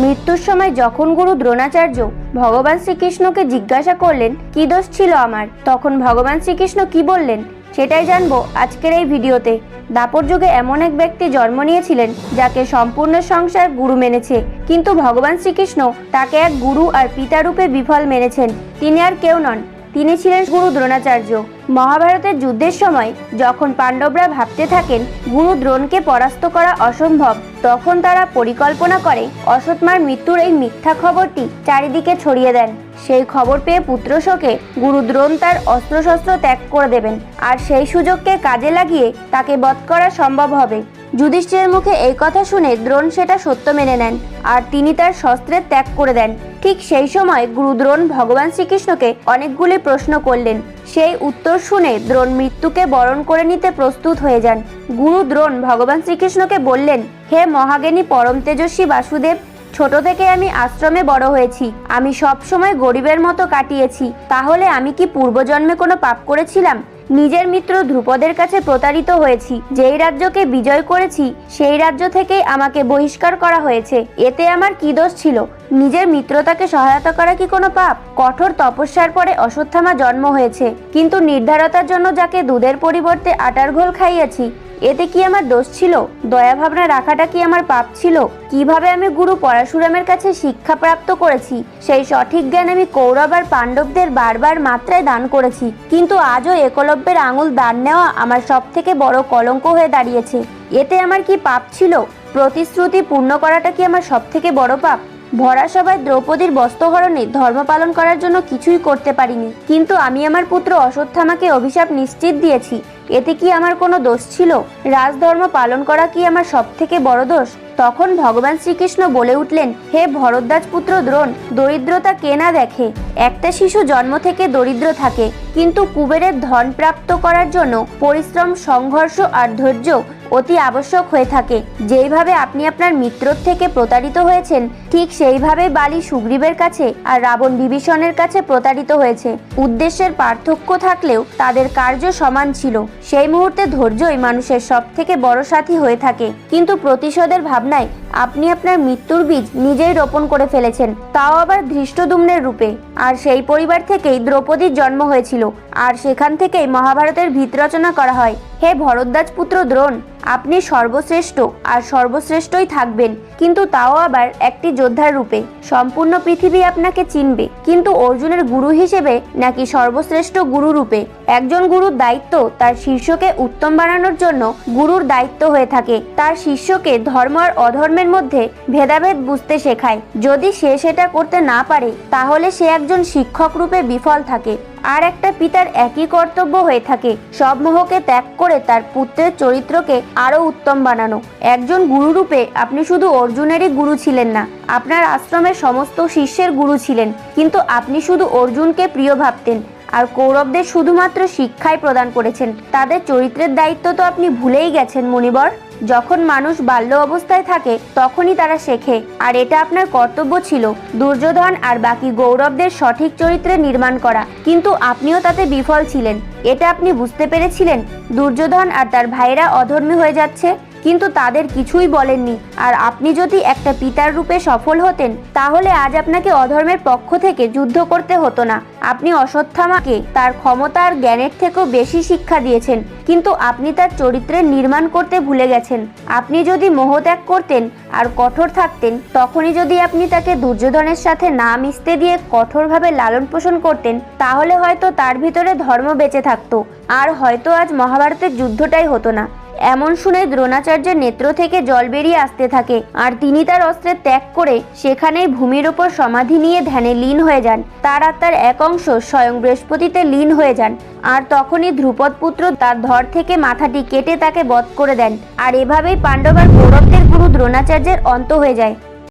মৃত্যুর সময় যখন গুরু দ্রোণাচার্য ভগবান শ্রীকৃষ্ণকে জিজ্ঞাসা করলেন, কি দোষ ছিল আমার? তখন ভগবান শ্রীকৃষ্ণ কি বললেন, সেটাই জানব আজকের এই ভিডিওতে। দাপর যুগে এমন এক ব্যক্তি জন্ম নিয়েছিলেন, যাকে সম্পূর্ণ সংসার গুরু মেনেছে। কিন্তু ভগবান শ্রীকৃষ্ণ তাকে এক গুরু আর পিতা রূপে বিফল মেনেছেন। তিনি আর কেউ নন। তিনি ছিলেন গুরু দ্রোণাচার্য। মহাভারতের যুদ্ধের সময় যখন পাণ্ডবরা ভাবতে থাকেন গুরু দ্রোণকে পরাস্ত করা অসম্ভব, তখন তারা পরিকল্পনা করে অসৎমার মৃত্যুর এই মিথ্যা খবরটি চারিদিকে ছড়িয়ে দেন। সেই খবর পেয়ে পুত্র শোকে গুরু দ্রোণ তার অস্ত্রশস্ত্র ত্যাগ করে দেবেন আর সেই সুযোগকে কাজে লাগিয়ে তাকে বধ করা সম্ভব হবে। যুধিষ্ঠিরের মুখে এই কথা শুনে দ্রোণ সেটা সত্য মেনে নেন আর তিনি তার শস্ত্রের ত্যাগ করে দেন। ঠিক সেই সময় গুরু দ্রোণ ভগবান শ্রীকৃষ্ণকে অনেকগুলি প্রশ্ন করলেন। সেই উত্তর শুনে দ্রোণ মৃত্যুকে বরণ করে নিতে প্রস্তুত হয়ে যান। গুরু দ্রোণ ভগবান শ্রীকৃষ্ণকে বললেন, হে মহাজ্ঞানী পরম তেজস্বী বাসুদেব, ছোট থেকে আমি আশ্রমে বড় হয়েছি। আমি সব সময় গরিবের মতো কাটিয়েছি। তাহলে আমি কি পূর্বজন্মে কোনো পাপ করেছিলাম? নিজের মিত্র ধ্রুপদের কাছে প্রতারিত হয়েছি। যেই রাজ্যকে বিজয় করেছি, সেই রাজ্য থেকেই আমাকে বহিষ্কার করা হয়েছে। এতে আমার কি দোষ ছিল? নিজের মিত্রতাকে সহায়তা করা কি কোনো পাপ? কঠোর তপস্যার পরে অশ্বত্থামা জন্ম হয়েছে। কিন্তু নির্ধারতার জন্য যাকে দুধের পরিবর্তে আটার ঘোল খাইয়েছি এতে কি আমার দোষ ছিল? দয়া ভাবনা রাখাটা কি আমার পাপ ছিল? কীভাবে আমি গুরু পরাশুরামের কাছে শিক্ষা প্রাপ্ত করেছি? সেই সঠিক জ্ঞান আমি কৌরব আর পাণ্ডবদের বারবার মাত্রায় দান করেছি। কিন্তু আজও একলব্যের আঙুল দান নেওয়া আমার সব থেকে বড় কলঙ্ক হয়ে দাঁড়িয়েছে। এতে আমার কি পাপ ছিল? প্রতিশ্রুতি পূর্ণ করাটা কি আমার সব থেকে বড় পাপ? ভরা সবাই দ্রৌপদীর বস্ত্রহরণে ধর্ম পালন করার জন্য কিছুই করতে পারিনি। কিন্তু আমি আমার পুত্র অশ্বত্থামাকে অভিশাপ নিশ্চিত দিয়েছি। এতে কি আমার কোনো দোষ ছিল? রাজধর্ম পালন করা কি আমার সব থেকে বড় দোষ? তখন ভগবান শ্রীকৃষ্ণ বলে উঠলেন, হে ভরদ্বাজ পুত্র দ্রোণ, দরিদ্রতা কে না দেখে? একটা শিশু জন্ম থেকে দরিদ্র থাকে, কিন্তু কুবেরের ধন প্রাপ্ত করার জন্য পরিশ্রম, সংঘর্ষ আর ধৈর্য অতি আবশ্যক হয়ে থাকে। যেইভাবে আপনি আপনার মিত্রর থেকে প্রতারিত হয়েছেন, ঠিক সেইভাবে বালি সুগ্রীবের কাছে আর রাবণ বিভীষণের কাছে প্রতারিত হয়েছে। উদ্দেশ্যের পার্থক্য থাকলেও তাদের কার্য সমান ছিল। সেই মুহূর্তে ধৈর্যই মানুষের সব থেকে বড় সাথী হয়ে থাকে। কিন্তু প্রতিশোধের ভাবনায় আপনি আপনার মৃত্যুর বীজ নিজেই রোপণ করে ফেলেছেন, তাও আবার ধৃষ্টদুম্নের রূপে। আর সেই পরিবার থেকেই দ্রৌপদীর জন্ম হয়েছিল, আর সেখান থেকেই মহাভারতের ভিত রচনা করা হয়। হে ভরদ্বাজ পুত্র দ্রোণ, আপনি সর্বশ্রেষ্ঠ, আর সর্বশ্রেষ্ঠই থাকবেন, কিন্তু তাও আবার একটি যোদ্ধার রূপে। সম্পূর্ণ পৃথিবী আপনাকে চিনবে, কিন্তু অর্জুনের গুরু হিসেবে নাকি সর্বশ্রেষ্ঠ গুরু রূপে? একজন গুরুর দায়িত্ব তার শিষ্যকে উত্তম বানানোর জন্য গুরুর দায়িত্ব হয়ে থাকে। তার শিষ্যকে ধর্ম আর অধর্মের মধ্যে ভেদাভেদ বুঝতে শেখায়। যদি সে সেটা করতে না পারে, তাহলে সে একজন শিক্ষক রূপে বিফল থাকে। আর একটা পিতার একই কর্তব্য হয়ে থাকে। সব মোহকে ত্যাগ করে তার পুত্রের চরিত্রকে আরও উত্তম বানানো। একজন গুরুরূপে আপনি শুধু অর্জুনেরই গুরু ছিলেন না, আপনার আশ্রমের সমস্ত শিষ্যের গুরু ছিলেন। কিন্তু আপনি শুধু অর্জুনকে প্রিয় ভাবতেন। আর কৌরবদের শুধুমাত্র শিক্ষাই প্রদান করেছেন। তাদের চরিত্রের দায়িত্ব তো আপনি ভুলেই গেছেন, মণিবর। যখন মানুষ বাল্য অবস্থায় থাকে, তখনই তারা শেখে। আর এটা আপনার কর্তব্য ছিল, দুর্যোধন আর বাকি গৌরবদের সঠিক চরিত্রে নির্মাণ করা। কিন্তু আপনিও তাতে বিফল ছিলেন। এটা আপনি বুঝতে পেরেছিলেন? দুর্যোধন আর তার ভাইরা অধর্মী হয়ে যাচ্ছে। কিন্তু তাদের কিছুই বলেননি। আর আপনি যদি একটা পিতার রূপে সফল হতেন, তাহলে আজ আপনাকে অধর্মের পক্ষ থেকে যুদ্ধ করতে হতো না। আপনি অশ্বত্থামাকে তার ক্ষমতা আর জ্ঞানের থেকেও বেশি শিক্ষা দিয়েছেন, কিন্তু আপনি তার চরিত্রের নির্মাণ করতে ভুলে গেছেন। আপনি যদি মোহত্যাগ করতেন আর কঠোর থাকতেন, তখনই যদি আপনি তাকে দুর্যোধনের সাথে না মিশতে দিয়ে কঠোরভাবে লালন পোষণ করতেন, তাহলে হয়তো তার ভিতরে ধর্ম বেঁচে থাকতো। আর হয়তো আজ মহাভারতের যুদ্ধটাই হতো না। এমন শুনে দ্রোণাচার্যের নেত্র থেকে জল বেরিয়ে আসতে থাকে। আর তিনি তার অস্ত্রের ত্যাগ করে সেখানেই ভূমির ওপর সমাধি নিয়ে ধ্যানে লীন হয়ে যান। তার আত্মার এক অংশ স্বয়ং বৃহস্পতিতে লীন হয়ে যান। আর তখনই ধ্রুপদ পুত্র তার ধর থেকে মাথাটি কেটে তাকে বধ করে দেন। আর এভাবেই পাণ্ডব আর গুরু দ্রোণাচার্যের অন্ত হয়ে যায়।